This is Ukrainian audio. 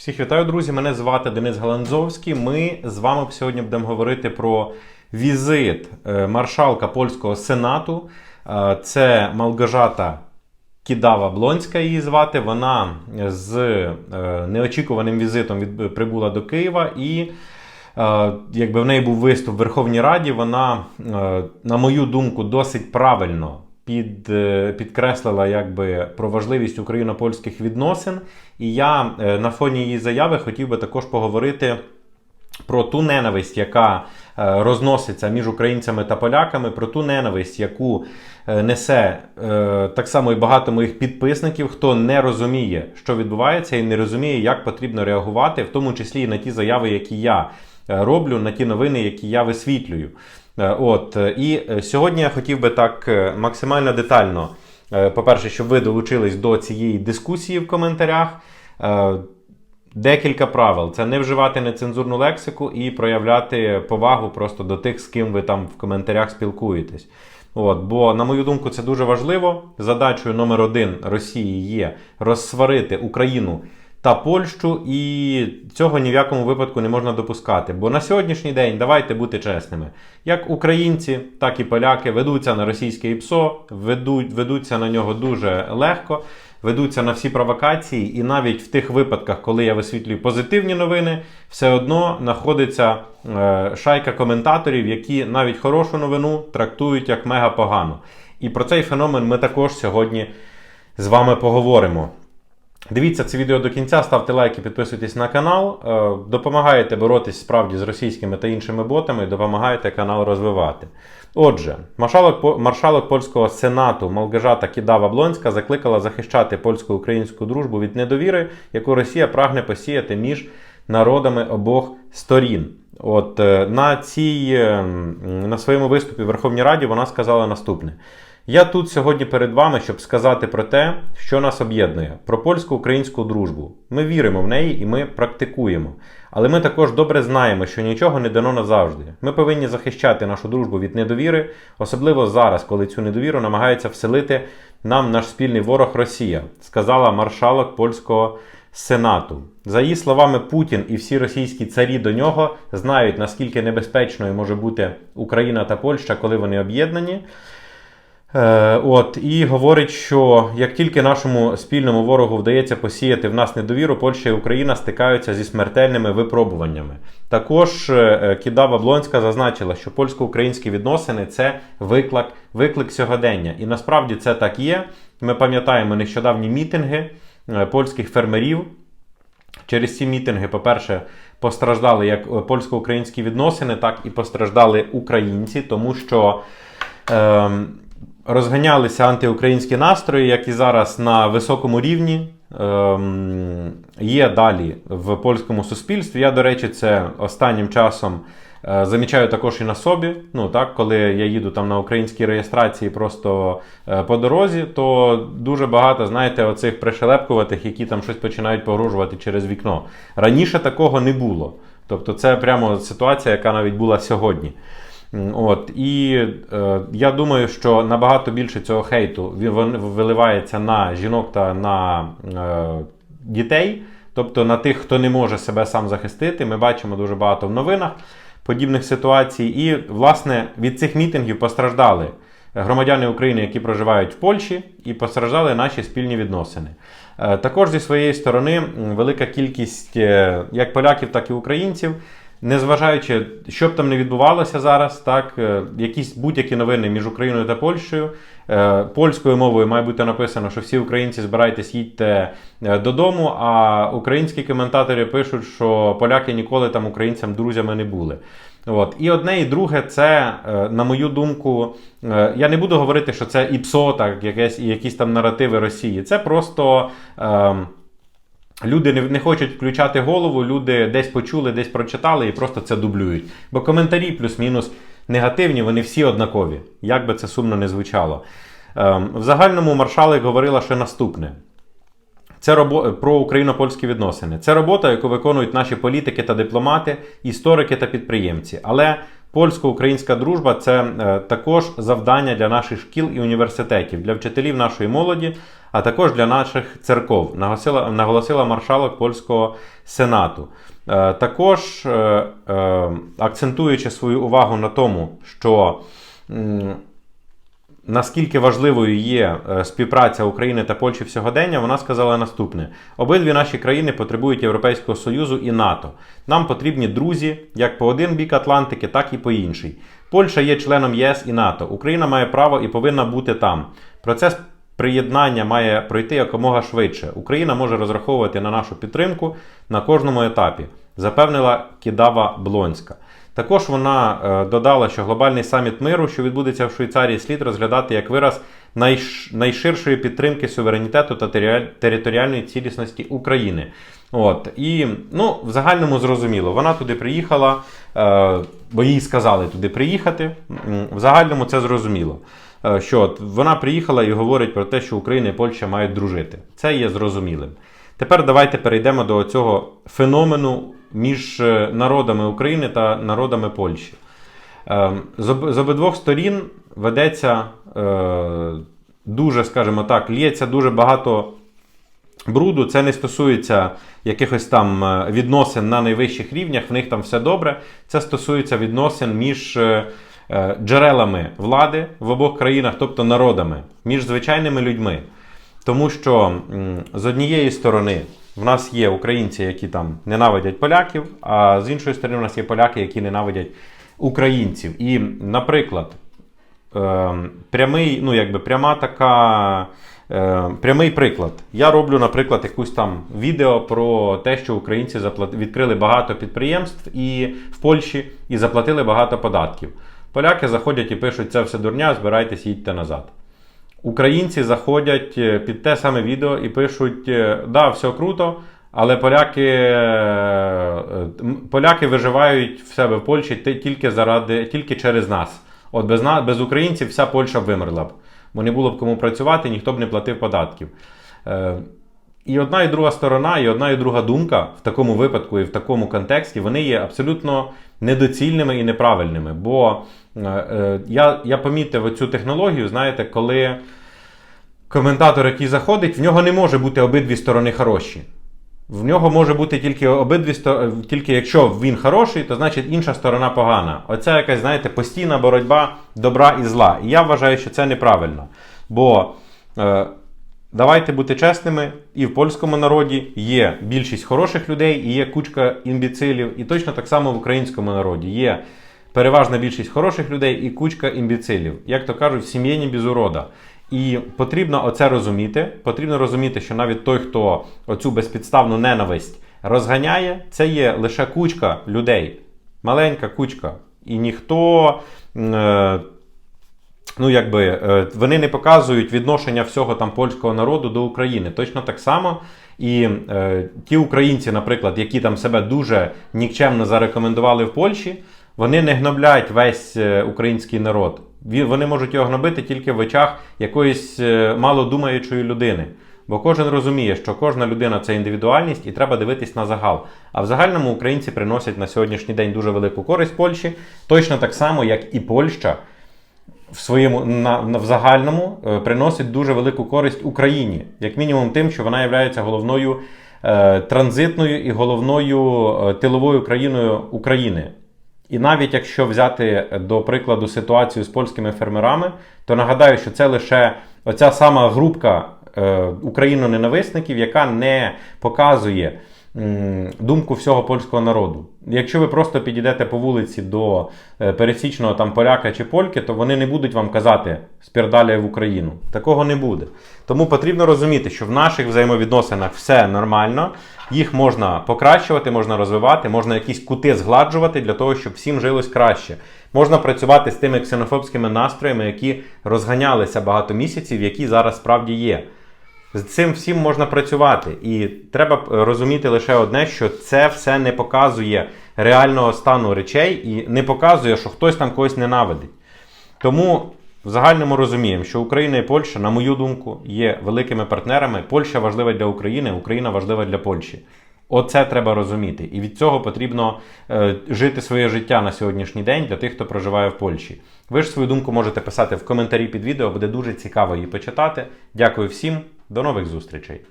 Всіх вітаю, друзі! Мене звати Денис Галанзовський. Ми з вами сьогодні будемо говорити про візит е, маршалка польського сенату. Е, Це Малгожата Кідава Блонська її звати. Вона з е, неочікуваним візитом прибула до Києва і. Якби в неї був виступ в Верховній Раді, вона, на мою думку, досить правильно під, е, підкреслила якби, про важливість україно-польських відносин. І я е, на фоні її заяви хотів би також поговорити про ту ненависть, яка е, розноситься між українцями та поляками, про ту ненависть, яку несе так само і багато моїх підписників, хто не розуміє, що відбувається, і не розуміє, як потрібно реагувати, в тому числі і на ті заяви, які я роблю, на ті новини, які я висвітлюю. Е, От е, і е, сьогодні я хотів би так максимально детально. По-перше, щоб ви долучились до цієї дискусії в коментарях. Декілька правил: це не вживати нецензурну лексику і проявляти повагу просто до тих, з ким ви там в коментарях спілкуєтесь. От, бо, на мою думку, це дуже важливо. Задачою номер один Росії є розсварити Україну та Польщу, і цього ні в якому випадку не можна допускати. Бо на сьогоднішній день давайте бути чесними. Як українці, так і поляки ведуться на російське ІПСО, ведуть, ведуться на нього дуже легко, ведуться на всі провокації, і навіть в тих випадках, коли я висвітлюю позитивні новини, все одно знаходиться е, шайка коментаторів, які навіть хорошу новину трактують як мега погано. І про цей феномен ми також сьогодні з вами поговоримо. Дивіться це відео до кінця, ставте лайки, підписуйтесь на канал. Е, Допомагаєте боротись справді з російськими та іншими ботами, допомагаєте канал розвивати. Отже, маршалок, маршалок польського сенату Малгажата Кідава Блонська закликала захищати польсько-українську дружбу від недовіри, яку Росія прагне посіяти між народами обох сторін. От е, на цій е, на своєму виступі в Верховній Раді вона сказала наступне. Я тут сьогодні перед вами, щоб сказати про те, що нас об'єднує, про польсько-українську дружбу. Ми віримо в неї і ми практикуємо. Але ми також добре знаємо, що нічого не дано назавжди. Ми повинні захищати нашу дружбу від недовіри, особливо зараз, коли цю недовіру намагається вселити нам наш спільний ворог Росія, сказала маршалок польського сенату. За її словами, Путін і всі російські царі до нього знають, наскільки небезпечною може бути Україна та Польща, коли вони об'єднані. Е, от, і говорить, що як тільки нашому спільному ворогу вдається посіяти в нас недовіру, Польща і Україна стикаються зі смертельними випробуваннями. Також е, Кідава Блонська зазначила, що польсько-українські відносини це виклик, виклик сьогодення. І насправді це так є. Ми пам'ятаємо нещодавні мітинги е, польських фермерів. Через ці мітинги, по-перше, постраждали як е, польсько-українські відносини, так і постраждали українці, тому що. Ем, розганялися антиукраїнські настрої, як і зараз на високому рівні. Ем, є далі в польському суспільстві. Я, до речі, це останнім часом е, замічаю також і на собі. Ну так, коли я їду там на українській реєстрації просто е, по дорозі, то дуже багато, знаєте, оцих пришелепкуватих, які там щось починають погрожувати через вікно. Раніше такого не було. Тобто, це прямо ситуація, яка навіть була сьогодні. От і е, я думаю, що набагато більше цього хейту виливається на жінок та на е, дітей, тобто на тих, хто не може себе сам захистити. Ми бачимо дуже багато в новинах подібних ситуацій. І, власне, від цих мітингів постраждали громадяни України, які проживають в Польщі, і постраждали наші спільні відносини. Е, Також зі своєї сторони велика кількість е, як поляків, так і українців. Незважаючи, що б там не відбувалося зараз, так е, якісь будь-які новини між Україною та Польщею. е, Польською мовою має бути написано, що всі українці збирайтесь, їдьте е, додому. А українські коментатори пишуть, що поляки ніколи там українцям друзями не були. От. І одне і друге, це, е, на мою думку, е, я не буду говорити, що це ІПСО, так, якесь, і якісь там наративи Росії. Це просто. ем, Люди не, хочуть включати голову, люди десь почули, десь прочитали і просто це дублюють. Бо коментарі плюс-мінус негативні, вони всі однакові, як би це сумно не звучало. Ем, в загальному маршалик говорила ще наступне. Це робо... про україно-польські відносини. Це робота, яку виконують наші політики та дипломати, історики та підприємці. Але польсько-українська дружба це е, також завдання для наших шкіл і університетів, для вчителів нашої молоді, а також для наших церков, наголосила, наголосила маршалок польського сенату. Е, Також е, е, акцентуючи свою увагу на тому, що наскільки важливою є співпраця України та Польщі в сьогодення, вона сказала наступне: обидві наші країни потребують Європейського Союзу і НАТО. Нам потрібні друзі як по один бік Атлантики, так і по інший. Польща є членом ЄС і НАТО. Україна має право і повинна бути там. Процес приєднання має пройти якомога швидше. Україна може розраховувати на нашу підтримку на кожному етапі, запевнила Кідава Блонська. Також вона е, додала, що глобальний саміт миру, що відбудеться в Швейцарії, слід розглядати як вираз найш- найширшої підтримки суверенітету та територіаль- територіальної цілісності України. От і ну, в загальному зрозуміло, вона туди приїхала, е, бо їй сказали туди приїхати. В загальному це зрозуміло. Е, Що вона приїхала і говорить про те, що Україна і Польща мають дружити. Це є зрозумілим. Тепер давайте перейдемо до цього феномену між е, народами України та народами Польщі. Е, З об- обидвох сторін ведеться дуже, скажімо так, лється дуже багато бруду. Це не стосується якихось там відносин на найвищих рівнях, в них там все добре. Це стосується відносин між джерелами влади в обох країнах, тобто народами, між звичайними людьми. Тому що з однієї сторони в нас є українці, які там ненавидять поляків, а з іншої сторони, в нас є поляки, які ненавидять українців. І, наприклад, е, прямий, ну якби пряма така. Е, прямий приклад. Я роблю, наприклад, якусь там відео про те, що українці заплат... відкрили багато підприємств і в Польщі і заплатили багато податків. Поляки заходять і пишуть, це все дурня, збирайтесь, їдьте назад. Українці заходять е, під те саме відео і пишуть: е, да, все круто, але поляки, е, поляки виживають в себе в Польщі тільки заради, тільки через нас. От без, нас, без українців вся Польща вимерла б. Бо не було б кому працювати, ніхто б не платив податків. Е, і одна і друга сторона, і одна і друга думка в такому випадку і в такому контексті вони є абсолютно недоцільними і неправильними. Бо е, е, я, я помітив оцю технологію, знаєте, коли коментатор, який заходить, в нього не може бути обидві сторони хороші. В нього може бути тільки обидві сто- тільки якщо він хороший, то значить інша сторона погана. Оце якась, знаєте, постійна боротьба добра і зла. І я вважаю, що це неправильно. Бо е, давайте бути чесними, і в польському народі є більшість хороших людей, і є кучка імбіцилів, і точно так само в українському народі є переважна більшість хороших людей і кучка імбіцилів. Як то кажуть, в сім'ї не без урода. І потрібно оце розуміти. Потрібно розуміти, що навіть той, хто оцю безпідставну ненависть розганяє, це є лише кучка людей, маленька кучка. І ніхто. Е, Ну, якби е, вони не показують відношення всього там польського народу до України. Точно так само. І е, ті українці, наприклад, які там себе дуже нікчемно зарекомендували в Польщі, вони не гноблять весь е, український народ. Вони можуть його гнобити тільки в очах якоїсь е, малодумаючої людини. Бо кожен розуміє, що кожна людина це індивідуальність, і треба дивитись на загал. А в загальному українці приносять на сьогоднішній день дуже велику користь Польщі, точно так само, як і Польща в своєму на, на в загальному е, приносить дуже велику користь Україні, як мінімум тим, що вона є головною е, транзитною і головною е, тиловою країною України. І навіть якщо взяти е, до прикладу ситуацію з польськими фермерами, то нагадаю, що це лише оця сама групка е, україноненависників, яка не показує думку всього польського народу. Якщо ви просто підійдете по вулиці до е, пересічного там поляка чи польки, то вони не будуть вам казати спірдаляє в Україну. Такого не буде. Тому потрібно розуміти, що в наших взаємовідносинах все нормально, їх можна покращувати, можна розвивати, можна якісь кути згладжувати для того, щоб всім жилось краще. Можна працювати з тими ксенофобськими настроями, які розганялися багато місяців, які зараз справді є. З цим всім можна працювати, і треба розуміти лише одне, що це все не показує реального стану речей і не показує, що хтось там когось ненавидить. Тому в загальному розуміємо, що Україна і Польща, на мою думку, є великими партнерами. Польща важлива для України, Україна важлива для Польщі. Оце треба розуміти. І від цього потрібно е, жити своє життя на сьогоднішній день для тих, хто проживає в Польщі. Ви ж свою думку можете писати в коментарі під відео, буде дуже цікаво її почитати. Дякую всім, До нових зустрічей!